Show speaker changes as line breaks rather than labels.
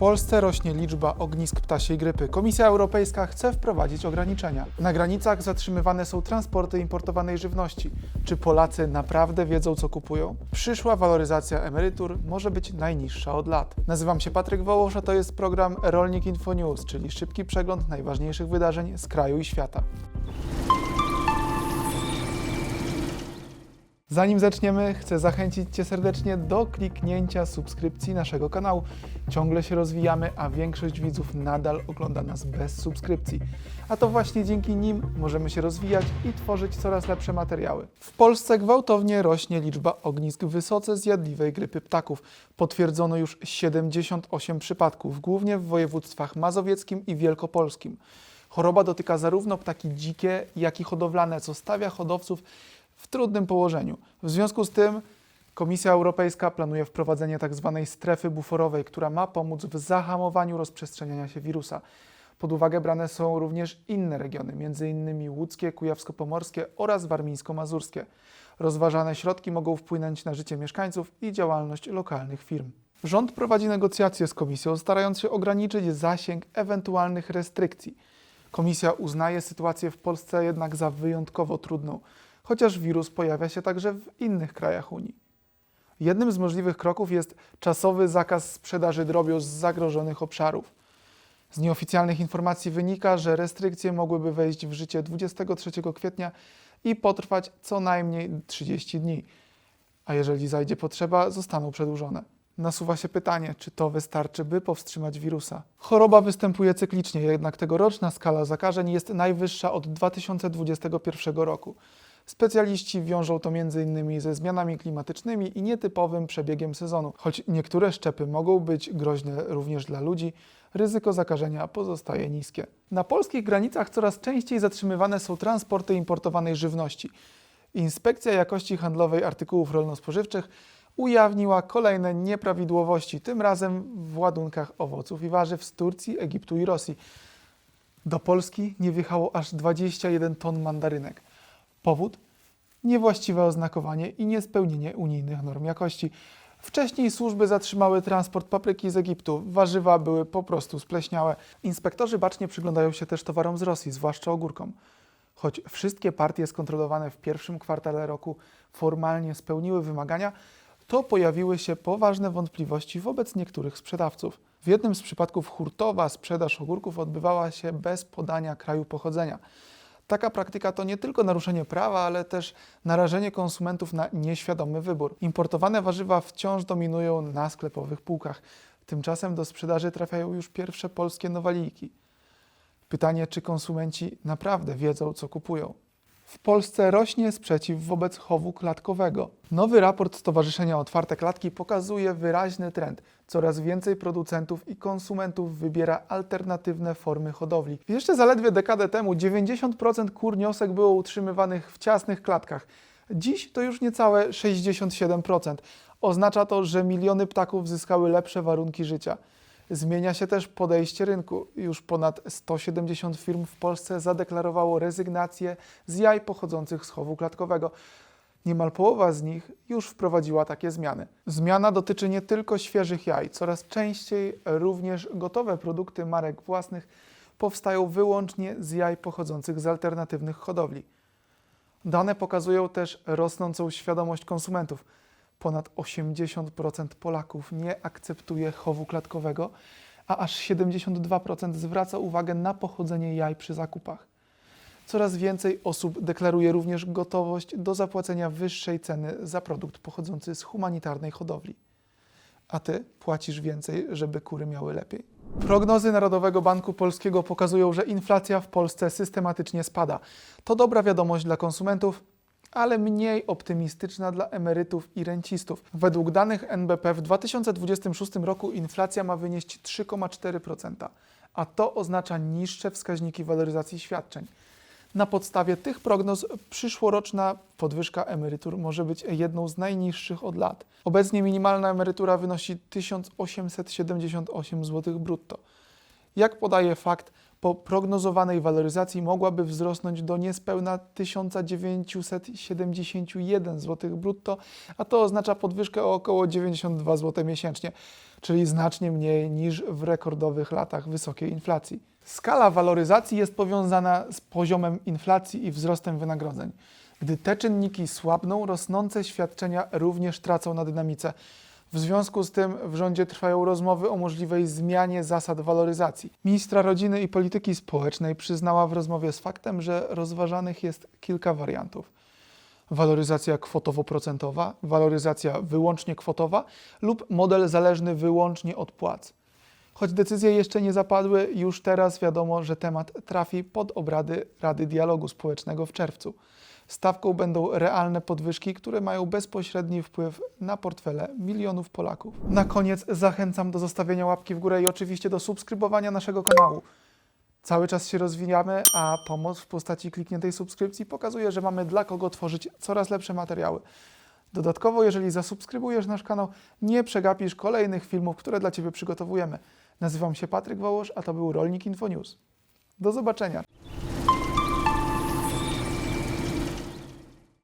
Polsce rośnie liczba ognisk ptasiej grypy. Komisja Europejska chce wprowadzić ograniczenia. Na granicach zatrzymywane są transporty importowanej żywności. Czy Polacy naprawdę wiedzą, co kupują? Przyszła waloryzacja emerytur może być najniższa od lat. Nazywam się Patryk Wołosz, a to jest program Rolnik Info News, czyli szybki przegląd najważniejszych wydarzeń z kraju i świata. Zanim zaczniemy, chcę zachęcić Cię serdecznie do kliknięcia subskrypcji naszego kanału. Ciągle się rozwijamy, a większość widzów nadal ogląda nas bez subskrypcji. A to właśnie dzięki nim możemy się rozwijać i tworzyć coraz lepsze materiały. W Polsce gwałtownie rośnie liczba ognisk wysoce zjadliwej grypy ptaków. Potwierdzono już 78 przypadków, głównie w województwach mazowieckim i wielkopolskim. Choroba dotyka zarówno ptaki dzikie, jak i hodowlane, co stawia hodowców w trudnym położeniu. W związku z tym Komisja Europejska planuje wprowadzenie tzw. strefy buforowej, która ma pomóc w zahamowaniu rozprzestrzeniania się wirusa. Pod uwagę brane są również inne regiony, m.in. łódzkie, kujawsko-pomorskie oraz warmińsko-mazurskie. Rozważane środki mogą wpłynąć na życie mieszkańców i działalność lokalnych firm. Rząd prowadzi negocjacje z Komisją, starając się ograniczyć zasięg ewentualnych restrykcji. Komisja uznaje sytuację w Polsce jednak za wyjątkowo trudną, chociaż wirus pojawia się także w innych krajach Unii. Jednym z możliwych kroków jest czasowy zakaz sprzedaży drobiu z zagrożonych obszarów. Z nieoficjalnych informacji wynika, że restrykcje mogłyby wejść w życie 23 kwietnia i potrwać co najmniej 30 dni, a jeżeli zajdzie potrzeba, zostaną przedłużone. Nasuwa się pytanie, czy to wystarczy, by powstrzymać wirusa. Choroba występuje cyklicznie, jednak tegoroczna skala zakażeń jest najwyższa od 2021 roku. Specjaliści wiążą to m.in. ze zmianami klimatycznymi i nietypowym przebiegiem sezonu. Choć niektóre szczepy mogą być groźne również dla ludzi, ryzyko zakażenia pozostaje niskie. Na polskich granicach coraz częściej zatrzymywane są transporty importowanej żywności. Inspekcja Jakości Handlowej Artykułów Rolno-Spożywczych ujawniła kolejne nieprawidłowości, tym razem w ładunkach owoców i warzyw z Turcji, Egiptu i Rosji. Do Polski nie wjechało aż 21 ton mandarynek. Powód? Niewłaściwe oznakowanie i niespełnienie unijnych norm jakości. Wcześniej służby zatrzymały transport papryki z Egiptu. Warzywa były po prostu spleśniałe. Inspektorzy bacznie przyglądają się też towarom z Rosji, zwłaszcza ogórkom. Choć wszystkie partie skontrolowane w pierwszym kwartale roku formalnie spełniły wymagania, to pojawiły się poważne wątpliwości wobec niektórych sprzedawców. W jednym z przypadków hurtowa sprzedaż ogórków odbywała się bez podania kraju pochodzenia. Taka praktyka to nie tylko naruszenie prawa, ale też narażenie konsumentów na nieświadomy wybór. Importowane warzywa wciąż dominują na sklepowych półkach. Tymczasem do sprzedaży trafiają już pierwsze polskie nowaliki. Pytanie, czy konsumenci naprawdę wiedzą, co kupują. W Polsce rośnie sprzeciw wobec chowu klatkowego. Nowy raport Stowarzyszenia Otwarte Klatki pokazuje wyraźny trend. Coraz więcej producentów i konsumentów wybiera alternatywne formy hodowli. Jeszcze zaledwie dekadę temu 90% kur niosek było utrzymywanych w ciasnych klatkach. Dziś to już niecałe 67%. Oznacza to, że miliony ptaków zyskały lepsze warunki życia. Zmienia się też podejście rynku. Już ponad 170 firm w Polsce zadeklarowało rezygnację z jaj pochodzących z chowu klatkowego. Niemal połowa z nich już wprowadziła takie zmiany. Zmiana dotyczy nie tylko świeżych jaj. Coraz częściej również gotowe produkty marek własnych powstają wyłącznie z jaj pochodzących z alternatywnych hodowli. Dane pokazują też rosnącą świadomość konsumentów. Ponad 80% Polaków nie akceptuje chowu klatkowego, a aż 72% zwraca uwagę na pochodzenie jaj przy zakupach. Coraz więcej osób deklaruje również gotowość do zapłacenia wyższej ceny za produkt pochodzący z humanitarnej hodowli. A ty płacisz więcej, żeby kury miały lepiej. Prognozy Narodowego Banku Polskiego pokazują, że inflacja w Polsce systematycznie spada. To dobra wiadomość dla konsumentów, ale mniej optymistyczna dla emerytów i rencistów. Według danych NBP w 2026 roku inflacja ma wynieść 3,4%, a to oznacza niższe wskaźniki waloryzacji świadczeń. Na podstawie tych prognoz przyszłoroczna podwyżka emerytur może być jedną z najniższych od lat. Obecnie minimalna emerytura wynosi 1878 zł brutto. Jak podaje fakt, po prognozowanej waloryzacji mogłaby wzrosnąć do niespełna 1971 zł brutto, a to oznacza podwyżkę o około 92 zł miesięcznie, czyli znacznie mniej niż w rekordowych latach wysokiej inflacji. Skala waloryzacji jest powiązana z poziomem inflacji i wzrostem wynagrodzeń. Gdy te czynniki słabną, rosnące świadczenia również tracą na dynamice. W związku z tym w rządzie trwają rozmowy o możliwej zmianie zasad waloryzacji. Ministra Rodziny i Polityki Społecznej przyznała w rozmowie z faktem, że rozważanych jest kilka wariantów. Waloryzacja kwotowo-procentowa, waloryzacja wyłącznie kwotowa lub model zależny wyłącznie od płac. Choć decyzje jeszcze nie zapadły, już teraz wiadomo, że temat trafi pod obrady Rady Dialogu Społecznego w czerwcu. Stawką będą realne podwyżki, które mają bezpośredni wpływ na portfele milionów Polaków. Na koniec zachęcam do zostawienia łapki w górę i oczywiście do subskrybowania naszego kanału. Cały czas się rozwijamy, a pomoc w postaci klikniętej subskrypcji pokazuje, że mamy dla kogo tworzyć coraz lepsze materiały. Dodatkowo, jeżeli zasubskrybujesz nasz kanał, nie przegapisz kolejnych filmów, które dla Ciebie przygotowujemy. Nazywam się Patryk Wołosz, a to był Rolnik Info News. Do zobaczenia.